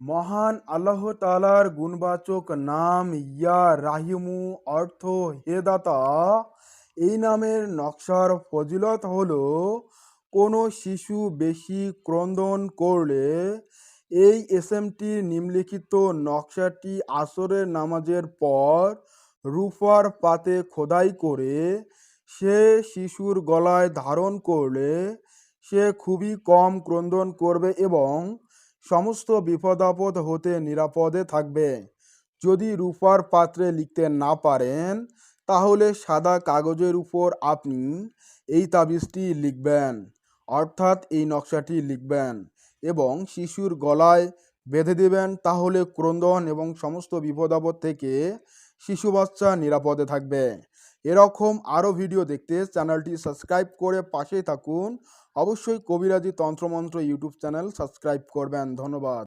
মহান আল্লাহ তালার গুণবাচক নাম ইয়া রাহিমু অর্থ হেদাতা এই নামের নকশার ফজিলত হলো, কোনো শিশু বেশি ক্রন্দন করলে এই এসএমটি নিম্নলিখিত নকশাটি আসরের নামাজের পর রুফার পাতে খোদাই করে, সে শিশুর গলায় ধারণ করলে সে খুবই কম ক্রন্দন করবে এবং সমস্ত বিপদাপদ হতে নিরাপদে থাকবে। যদি রূপার পাত্রে লিখতে না পারেন, তাহলে সাদা কাগজের উপর আপনি এই তাবিজটি লিখবেন, অর্থাৎ এই নকশাটি লিখবেন এবং শিশুর গলায় বেঁধে দেবেন। তাহলে ক্রন্দন এবং সমস্ত বিপদাপদ থেকে শিশু বাচ্চা নিরাপদে থাকবে। এরকম আরও ভিডিও দেখতে চ্যানেলটি সাবস্ক্রাইব করে পাশেই থাকুন। অবশ্যই কবিরাজি তন্ত্রমন্ত্র ইউটিউব চ্যানেল সাবস্ক্রাইব করবেন। ধন্যবাদ।